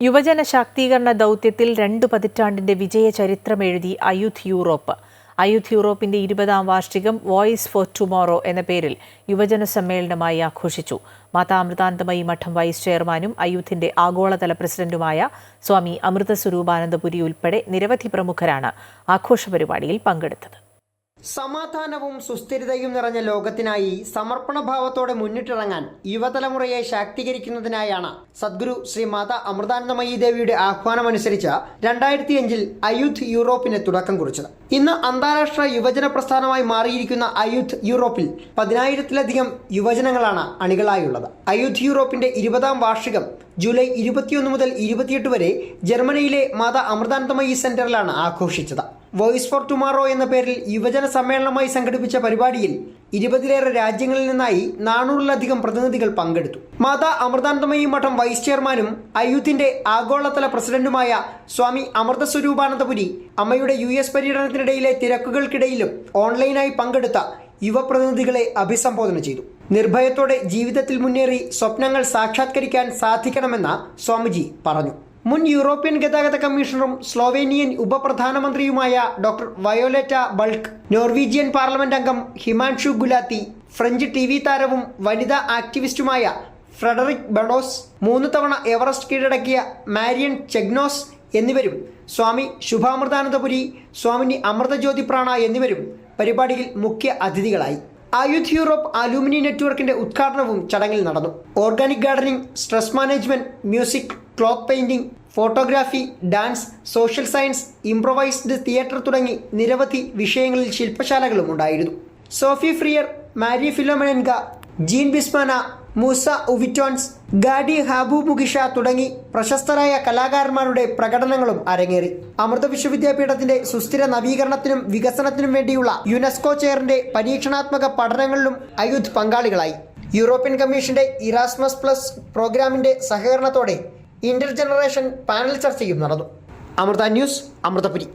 യുവജന ശാക്തീകരണ ദൗത്യത്തിൽ രണ്ടു പതിറ്റാണ്ടിന്റെ വിജയ ചരിത്രം എഴുതി അയൂത്ത് യൂറോപ്പ്. അയൂത്ത് യൂറോപ്പിന്റെ ഇരുപതാം വാർഷികം വോയിസ് ഫോർ ടുമോറോ എന്ന പേരിൽ യുവജന സമ്മേളനമായി ആഘോഷിച്ചു. മാതാ അമൃതാനന്ദമയി മഠം വൈസ് ചെയർമാനും അയൂത്തിന്റെ ആഗോളതല പ്രസിഡന്റുമായ സ്വാമി അമൃതസ്വരൂപാനന്ദപുരി ഉൾപ്പെടെ നിരവധി പ്രമുഖരാണ് ആഘോഷ പരിപാടിയിൽ പങ്കെടുത്തത്. സമാധാനവും സുസ്ഥിരതയും നിറഞ്ഞ ലോകത്തിനായി സമർപ്പണഭാവത്തോടെ മുന്നിട്ടിറങ്ങാൻ യുവതലമുറയെ ശാക്തീകരിക്കുന്നതിനായാണ് സദ്ഗുരു ശ്രീ മാതാ അമൃതാനന്ദമയി ദേവിയുടെ ആഹ്വാനമനുസരിച്ച് രണ്ടായിരത്തി അഞ്ചിൽ അയുദ്ധ് യൂറോപ്പിന് തുടക്കം കുറിച്ചത്. ഇന്ന് അന്താരാഷ്ട്ര യുവജന പ്രസ്ഥാനമായി മാറിയിരിക്കുന്ന അയുദ്ധ് യൂറോപ്പിൽ പതിനായിരത്തിലധികം യുവജനങ്ങളാണ് അണികളായുള്ളത്. അയുദ്ധ് യൂറോപ്പിന്റെ ഇരുപതാം വാർഷികം ജൂലൈ ഇരുപത്തിയൊന്ന് മുതൽ ഇരുപത്തിയെട്ട് വരെ ജർമ്മനിയിലെ മാതാ അമൃതാനന്ദമയി സെന്ററിലാണ് ആഘോഷിച്ചത്. വോയിസ് ഫോർ ടുമാറോ എന്ന പേരിൽ യുവജന സമ്മേളനമായി സംഘടിപ്പിച്ച പരിപാടിയിൽ ഇരുപതിലേറെ രാജ്യങ്ങളിൽ നിന്നായി നാനൂറിലധികം പ്രതിനിധികൾ പങ്കെടുത്തു. മാതാ അമൃതാനന്ദമയി മഠം വൈസ് ചെയർമാനും അയ്യൂത്തിന്റെ ആഗോളതല പ്രസിഡന്റുമായ സ്വാമി അമൃത സ്വരൂപാനന്ദപുരി അമ്മയുടെ യു എസ് പര്യടനത്തിനിടയിലെ തിരക്കുകൾക്കിടയിലും ഓൺലൈനായി പങ്കെടുത്ത യുവപ്രതിനിധികളെ അഭിസംബോധന ചെയ്തു. നിർഭയത്തോടെ ജീവിതത്തിൽ മുന്നേറി സ്വപ്നങ്ങൾ സാക്ഷാത്കരിക്കാൻ സാധിക്കണമെന്ന് സ്വാമിജി പറഞ്ഞു. മുൻ യൂറോപ്യൻ ഗതാഗത കമ്മീഷണറും Slovenian ഉപപ്രധാനമന്ത്രിയുമായ doctor Violeta Bulc Norwegian parliament അംഗം Himanshu Gulati French T V താരവും വനിതാ ആക്ടിവിസ്റ്റുമായ ഫ്രെഡറിക് ബഡോസ് മൂന്ന് തവണ എവറസ്റ്റ് കീഴടക്കിയ മാരിയൻ ചെഗ്നോസ് എന്നിവരും സ്വാമി ശുഭാമൃതാനന്ദപുരി സ്വാമിനി അമൃതജ്യോതി പ്രാണ എന്നിവരും പരിപാടിയിൽ മുഖ്യ അതിഥികളായി. ആയുധ് യൂറോപ്പ് അലൂമിനി നെറ്റ്വർക്കിന്റെ ഉദ്ഘാടനവും ചടങ്ങിൽ നടന്നു. Organic gardening stress management music cloth painting photography dance social science improvised theatre തുടങ്ങി നിരവധി വിഷയങ്ങളിൽ ശില്പശാലകളും ഉണ്ടായിരുന്നു. സോഫി ഫ്രിയർ മാരി ഫിലോമനൻഗ ജീൻ ബിസ്മാന മൂസ ഉവിറ്റോൺസ് ഗാഡി ഹാബു മുഗിഷ തുടങ്ങി പ്രശസ്തരായ കലാകാരന്മാരുടെ പ്രകടനങ്ങളും അരങ്ങേറി. അമൃത വിശ്വവിദ്യാപീഠത്തിന്റെ സുസ്ഥിര നവീകരണത്തിനും വികസനത്തിനും വേണ്ടിയുള്ള യുനെസ്കോ ചെയറിന്റെ പരീക്ഷണാത്മക പഠനങ്ങളിലും അയുധ് പങ്കാളികളായി. യൂറോപ്യൻ കമ്മീഷന്റെ ഇറാസ്മസ് പ്ലസ് പ്രോഗ്രാമിന്റെ സഹകരണത്തോടെ ഇന്റർ ജനറേഷൻ പാനൽ ചർച്ചയും നടന്നു. അമൃത ന്യൂസ് അമൃതപുരി.